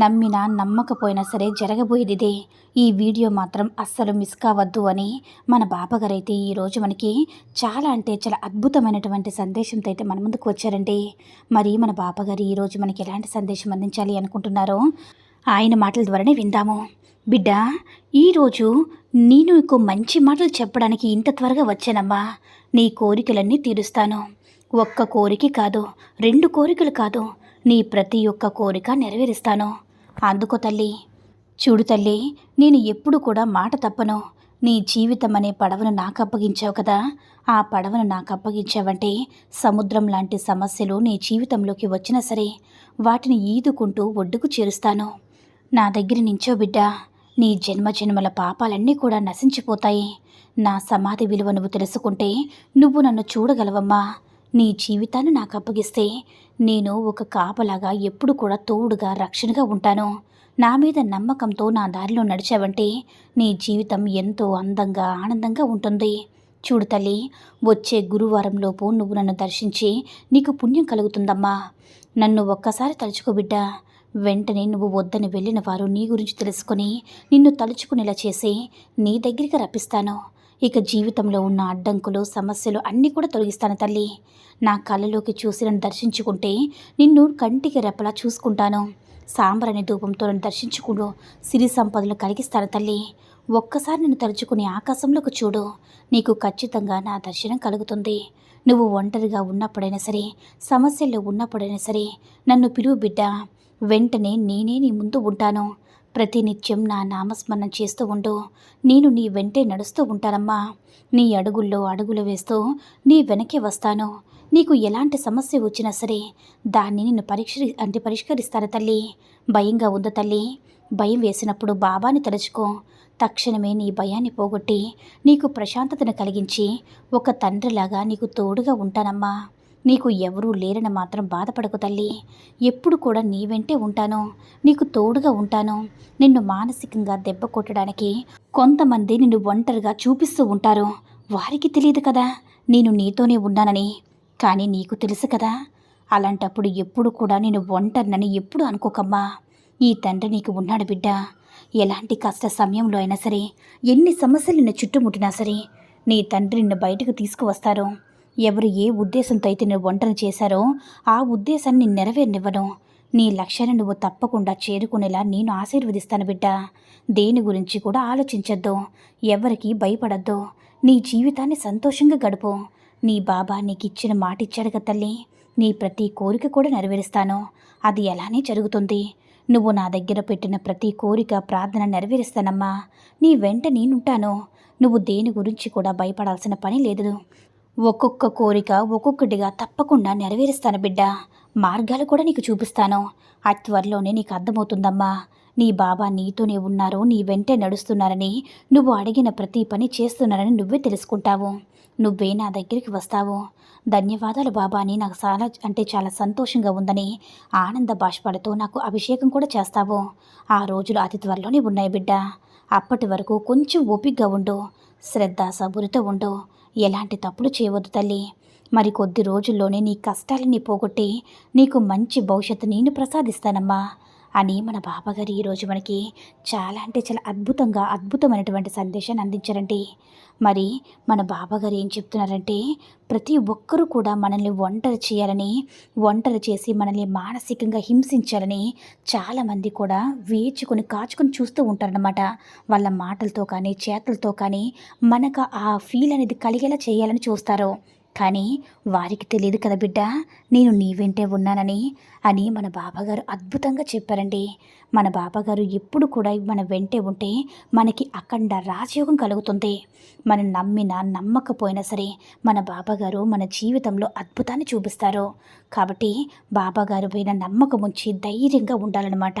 నమ్మినా నమ్మకపోయినా సరే జరగబోయేదిదే. ఈ వీడియో మాత్రం అస్సలు మిస్ కావద్దు అని మన బాపగారైతే ఈరోజు మనకి చాలా అంటే చాలా అద్భుతమైనటువంటి సందేశంతో అయితే మన ముందుకు వచ్చారండి మరి మన బాబాగారు ఈరోజు మనకి ఎలాంటి సందేశం అందించాలి అనుకుంటున్నారో ఆయన మాటల ద్వారానే విందాము. బిడ్డ ఈరోజు నేను నీకు మంచి మాటలు చెప్పడానికి ఇంత త్వరగా వచ్చానమ్మా. నీ కోరికలన్నీ తీరుస్తాను. ఒక్క కోరిక కాదు రెండు కోరికలు కాదు నీ ప్రతి ఒక్క కోరిక నెరవేరుస్తాను. అందుకో తల్లి. చూడు తల్లి నేను ఎప్పుడు కూడా మాట తప్పను. నీ జీవితం అనే పడవను నాకు అప్పగించావు కదా. ఆ పడవను నాకు అప్పగించావంటే సముద్రం లాంటి సమస్యలు నీ జీవితంలోకి వచ్చినా సరే వాటిని ఈదుకుంటూ ఒడ్డుకు చేరుస్తాను. నా దగ్గర నించో బిడ్డ నీ జన్మ జన్మల పాపాలన్నీ కూడా నశించిపోతాయి. నా సమాధి విలువ నువ్వు తెలుసుకుంటే నువ్వు నన్ను చూడగలవమ్మా. నీ జీవితాన్ని నాకు అప్పగిస్తే నేను ఒక కాపలాగా ఎప్పుడు కూడా తోడుగా రక్షణగా ఉంటాను. నా మీద నమ్మకంతో నా దారిలో నడిచావంటే నీ జీవితం ఎంతో అందంగా ఆనందంగా ఉంటుంది. చూడు తల్లి వచ్చే గురువారంలోపు నువ్వు నన్ను దర్శించి నీకు పుణ్యం కలుగుతుందమ్మా. నన్ను ఒక్కసారి తలుచుకో బిడ్డ. వెంటనే నువ్వు వద్దని వెళ్ళిన వారు నీ గురించి తెలుసుకొని నిన్ను తలుచుకునేలా చేసి నీ దగ్గరికి రప్పిస్తాను. ఇక జీవితంలో ఉన్న అడ్డంకులు సమస్యలు అన్నీ కూడా తొలగిస్తాను తల్లి. నా కళ్ళలోకి చూసి నన్ను దర్శించుకుంటే నిన్ను కంటికి రెప్పలా చూసుకుంటాను. సాంబ్రాణి ధూపంతో నన్ను దర్శించుకుంటూ సిరి సంపదలు కలిగిస్తాను తల్లి. ఒక్కసారి నన్ను తలుచుకుని ఆకాశంలోకి చూడు. నీకు ఖచ్చితంగా నా దర్శనం కలుగుతుంది. నువ్వు ఒంటరిగా ఉన్నప్పుడైనా సరే సమస్యల్లో ఉన్నప్పుడైనా సరే నన్ను పిలువు బిడ్డ. వెంటనే నేనే నీ ముందు ఉంటాను. ప్రతినిత్యం నా నామస్మరణ చేస్తూ ఉండు. నేను నీ వెంటే నడుస్తూ ఉంటానమ్మా. నీ అడుగుల్లో అడుగులు వేస్తూ నీ వెనకే వస్తాను. నీకు ఎలాంటి సమస్య వచ్చినా సరే దాన్ని నేను పరీక్ష అంటే పరిష్కరిస్తాను తల్లి. భయంగా ఉందా తల్లి. భయం వేసినప్పుడు బాబాని తలుచుకో. తక్షణమే నీ భయాన్ని పోగొట్టి నీకు ప్రశాంతతను కలిగించి ఒక తండ్రిలాగా నీకు తోడుగా ఉంటానమ్మా. నీకు ఎవరూ లేరని మాత్రం బాధపడకు తల్లి. ఎప్పుడు కూడా నీ వెంటే ఉంటాను. నీకు తోడుగా ఉంటాను. నిన్ను మానసికంగా దెబ్బ కొట్టడానికి కొంతమంది నిన్ను ఒంటరిగా చూపిస్తూ ఉంటారు. వారికి తెలియదు కదా నేను నీతోనే ఉన్నానని. కానీ నీకు తెలుసు కదా అలాంటప్పుడు ఎప్పుడు కూడా నేను ఒంటరినని ఎప్పుడు అనుకోకమ్మా. ఈ తండ్రి నీకు ఉన్నాడు బిడ్డ. ఎలాంటి కష్ట సమయంలో అయినా సరే ఎన్ని సమస్యలు నిన్ను చుట్టుముట్టినా సరే నీ తండ్రి నిన్ను బయటకు తీసుకువస్తారు. ఎవరు ఏ ఉద్దేశంతో అయితే నువ్వు వంటను చేశారో ఆ ఉద్దేశాన్ని నెరవేరనివ్వను. నీ లక్ష్యాన్ని నువ్వు తప్పకుండా చేరుకునేలా నేను ఆశీర్వదిస్తాను బిడ్డ. దేని గురించి కూడా ఆలోచించొద్దు. ఎవరికి భయపడద్దు. నీ జీవితాన్ని సంతోషంగా గడుపు. నీ బాబా నీకు ఇచ్చిన మాట ఇచ్చాడు కదా తల్లి. నీ ప్రతి కోరిక కూడా నెరవేరుస్తాను. అది ఎలానే జరుగుతుంది. నువ్వు నా దగ్గర పెట్టిన ప్రతి కోరిక ప్రార్థన నెరవేరుస్తానమ్మా. నీ వెంట నేనుంటాను. నువ్వు దేని గురించి కూడా భయపడాల్సిన పని లేదు. ఒక్కొక్క కోరిక ఒక్కొక్కటిగా తప్పకుండా నెరవేరుస్తాను బిడ్డ. మార్గాలు కూడా నీకు చూపిస్తాను. అతి త్వరలోనే నీకు అర్థమవుతుందమ్మా. నీ బాబా నీతోనే ఉన్నారు నీ వెంటే నడుస్తున్నారని నువ్వు అడిగిన ప్రతి పని చేస్తున్నారని నువ్వే తెలుసుకుంటావు. నువ్వే నా దగ్గరికి వస్తావు. ధన్యవాదాలు బాబా అని నాకు చాలా అంటే చాలా సంతోషంగా ఉందని ఆనంద బాష్పాలతో నాకు అభిషేకం కూడా చేస్తావు. ఆ రోజులు అతి త్వరలోనే ఉన్నాయి బిడ్డ. అప్పటి వరకు కొంచెం ఓపిగ్గా ఉండు శ్రద్ధ సబురితో ఉండు. ఎలాంటి తప్పులు చేయవద్దు తల్లి. మరి కొద్ది రోజుల్లోనే నీ కష్టాలని పోగొట్టి నీకు మంచి భవిష్యత్తు నేను ప్రసాదిస్తానమ్మా అని మన బాబాగారు ఈరోజు మనకి చాలా అంటే చాలా అద్భుతంగా అద్భుతమైనటువంటి సందేశాన్ని అందించారండి మరి మన బాబాగారు ఏం చెప్తున్నారంటే ప్రతి ఒక్కరూ కూడా మనల్ని ఒంటరి చేయాలని ఒంటరి చేసి మనల్ని మానసికంగా హింసించాలని చాలామంది కూడా వేచుకొని కాచుకొని చూస్తూ ఉంటారనమాట వాళ్ళ మాటలతో కానీ చేతలతో కానీ మనకు ఆ ఫీల్ అనేది కలిగేలా చేయాలని చూస్తారు. కానీ వారికి తెలియదు కదా బిడ్డ నేను నీ వెంటే ఉన్నానని అని మన బాబాగారు అద్భుతంగా చెప్పారండి. మన బాబాగారు ఎప్పుడు కూడా మన వెంటే ఉంటే మనకి అఖండ రాజయోగం కలుగుతుంది. మనం నమ్మినా నమ్మకపోయినా సరే మన బాబాగారు మన జీవితంలో అద్భుతాన్ని చూపిస్తారు. కాబట్టి బాబాగారు పైన నమ్మకం ఉంచి ధైర్యంగా ఉండాలన్నమాట.